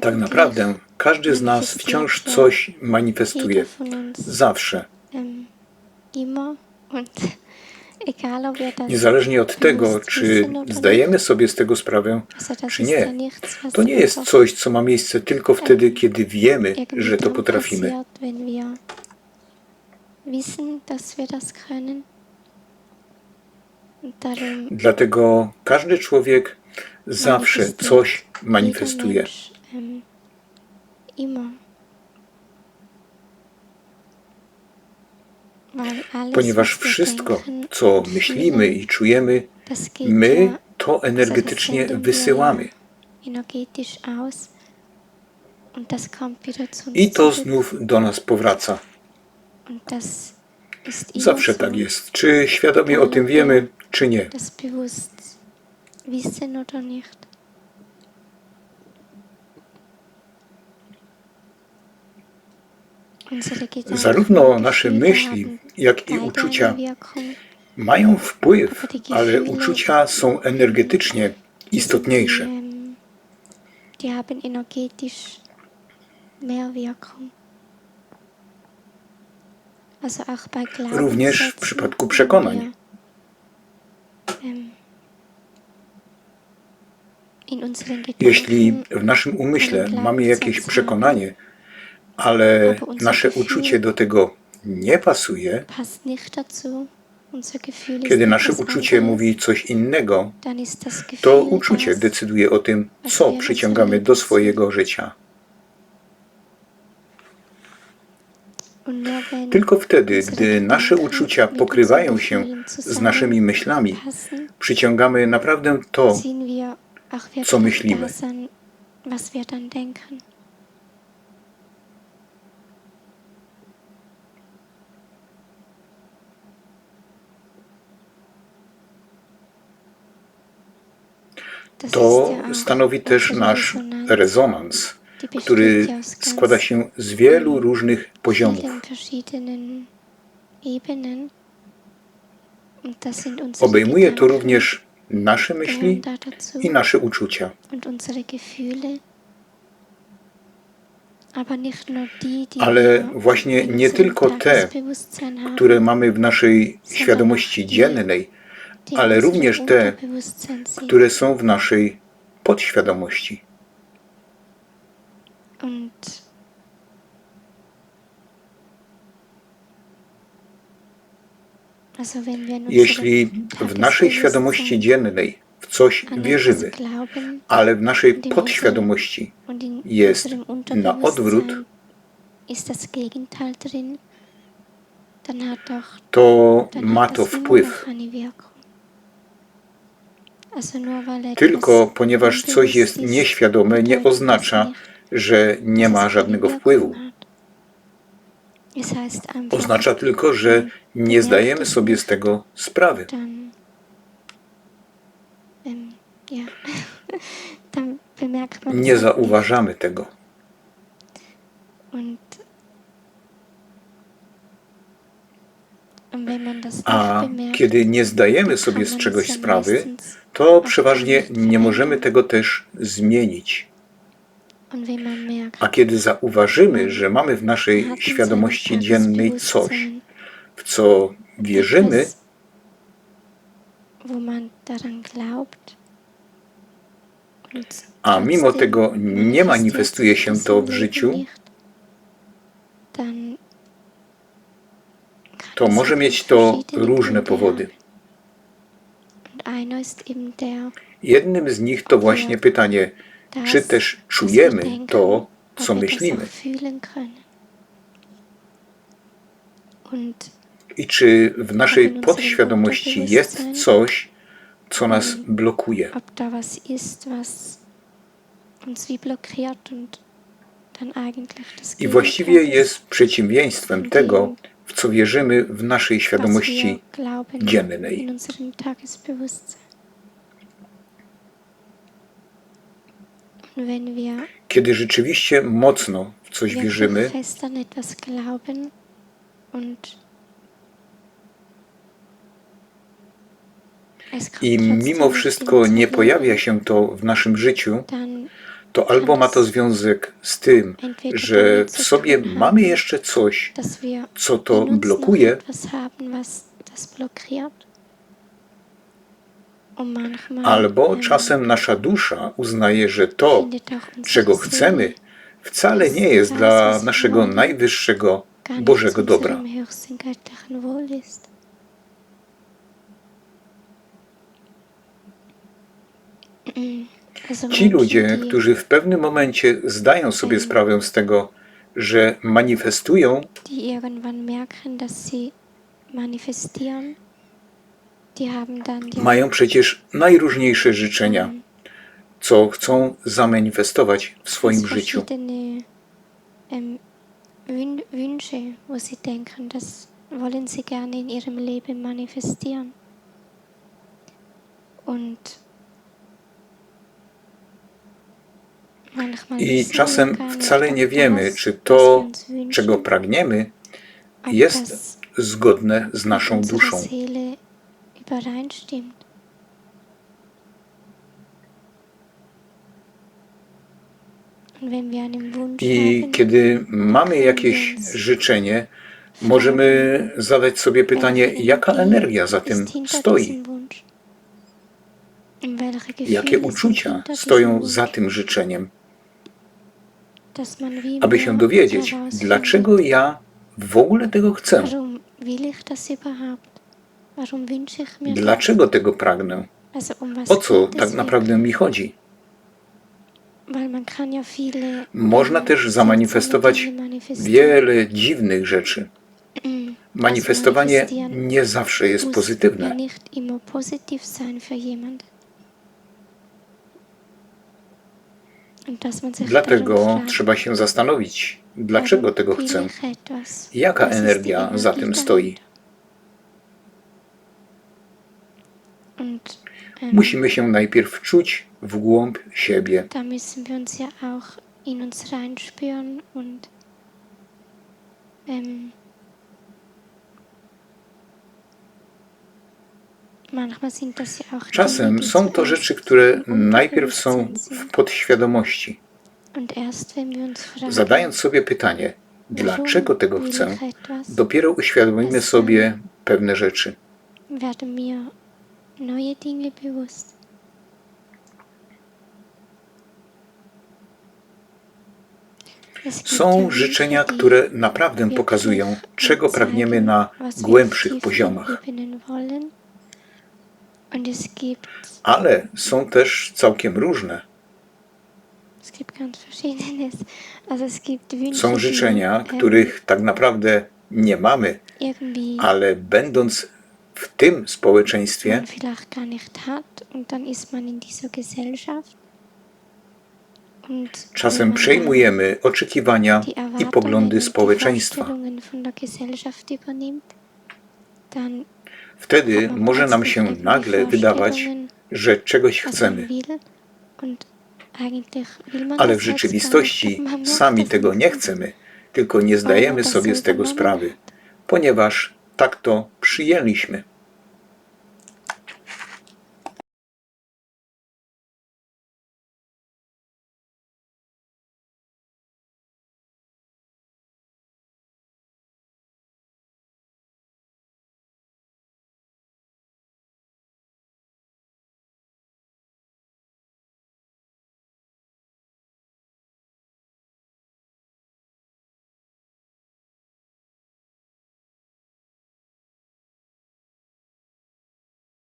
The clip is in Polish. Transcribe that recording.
Tak naprawdę każdy z nas wciąż coś manifestuje. Zawsze. Niezależnie od tego, czy zdajemy sobie z tego sprawę, czy nie. To nie jest coś, co ma miejsce tylko wtedy, kiedy wiemy, że to potrafimy. Dlatego każdy człowiek zawsze coś manifestuje. Ponieważ wszystko, co myślimy i czujemy, my to energetycznie wysyłamy. I to znów do nas powraca. Zawsze tak jest. Czy świadomie o tym wiemy, czy nie. Wissen oder nicht. Zarówno nasze myśli, jak i uczucia mają wpływ, ale uczucia są energetycznie istotniejsze. Die haben energetisch mehr Wirkung. Również w przypadku przekonań. wir, ähm, in unseren Gedanken Jeśli w naszym umyśle mamy jakieś przekonanie, ale nasze uczucie do tego nie pasuje, kiedy nasze uczucie mówi coś innego, to uczucie decyduje o tym, co przyciągamy do swojego życia. Tylko wtedy, gdy nasze uczucia pokrywają się z naszymi myślami, przyciągamy naprawdę to, co myślimy. an, was wir dann denken. To stanowi też nasz rezonans, który składa się z wielu różnych poziomów. Obejmuje to również nasze myśli i nasze uczucia. Ale właśnie nie tylko te, które mamy w naszej świadomości dziennej, ale również te, które są w naszej podświadomości. Und also wenn wir in Jeśli w naszej świadomości dziennej w coś wierzymy, ale w naszej podświadomości jest na odwrót, to ma to wpływ. etwas Tylko ponieważ coś jest nieświadome, nie oznacza, że nie ma żadnego wpływu. Oznacza tylko, że nie zdajemy sobie z tego sprawy. Nie zauważamy tego. A kiedy nie zdajemy sobie z czegoś sprawy, to przeważnie nie możemy tego też zmienić. Und wenn man merkt, A kiedy zauważymy, że mamy w naszej świadomości dziennej coś, w co wierzymy, a mimo tego nie manifestuje się to w życiu, to może mieć to różne powody. Jednym z nich to właśnie pytanie, czy też czujemy to, co myślimy. I czy w naszej podświadomości jest coś, co nas blokuje. eigentlich das I właściwie jest przeciwieństwem tego, w co wierzymy w naszej świadomości dziennej. in unserem Tagesbewusstsein. Und wenn wir Kiedy rzeczywiście mocno w coś wierzymy, i mimo wszystko nie pojawia się to w naszym życiu, to albo ma to związek z tym, że w sobie mamy jeszcze coś, co to blokuje, etwas haben, was das blockiert. Und manchmal albo ähm, czasem nasza dusza uznaje, że to, czego chcemy, wcale nie jest dla naszego najwyższego Bożego dobra. ist. Mm, Ci ludzie, którzy w pewnym momencie zdają sobie sprawę z tego, że manifestują, mają przecież najróżniejsze życzenia, ähm, co chcą zamanifestować w swoim życiu. verschiedene Wün Wünsche, wo sie denken, das wollen sie gerne in ihrem Leben manifestieren. Und manchmal I czasem wcale nie wiemy, czy to, czego pragniemy, jest zgodne z naszą duszą. Übereinstimmt. I kiedy mamy jakieś życzenie, możemy zadać sobie pytanie, jaka energia za tym stoi? Jakie uczucia stoją za tym życzeniem? Aby się dowiedzieć, dlaczego ja w ogóle tego chcę, dlaczego tego pragnę, um o co tak naprawdę mi chodzi. Można też zamanifestować wiele dziwnych rzeczy. Mm. Manifestowanie nie zawsze jest pozytywne. Dlatego trzeba się zastanowić, dlaczego tego chcę. Jaka energia za tym stoi? Und ähm, Musimy się najpierw czuć w głąb siebie. da müssen wir uns ja auch in uns reinspüren und ähm, manchmal sind das ja auch Czasem die są to rzeczy, które najpierw są w podświadomości. Und erst wenn wir uns fragen, Zadając sobie pytanie, dlaczego tego will chcę, ich etwas, dopiero uświadomimy sobie pewne rzeczy. werden neue Dinge bewusst. Są życzenia, które naprawdę pokazują, czego pragniemy na głębszych poziomach. Ale są też całkiem różne. Są życzenia, których tak naprawdę nie mamy, ale będąc w tym społeczeństwie, man vielleicht gar nicht hat und dann ist man in dieser Gesellschaft. Und wenn czasem przejmujemy oczekiwania die i Erwartungen, poglądy die społeczeństwa. Vorstellungen von der Gesellschaft übernimmt, dann Wtedy hat man może nam plötzlich się nagle wydawać, Vorstellungen, że czegoś was man chcemy, will und eigentlich will man ale das w selbst gar nicht, rzeczywistości sami tego nie chcemy, tylko nie zdajemy sobie z tego sprawy, ponieważ tak to przyjęliśmy.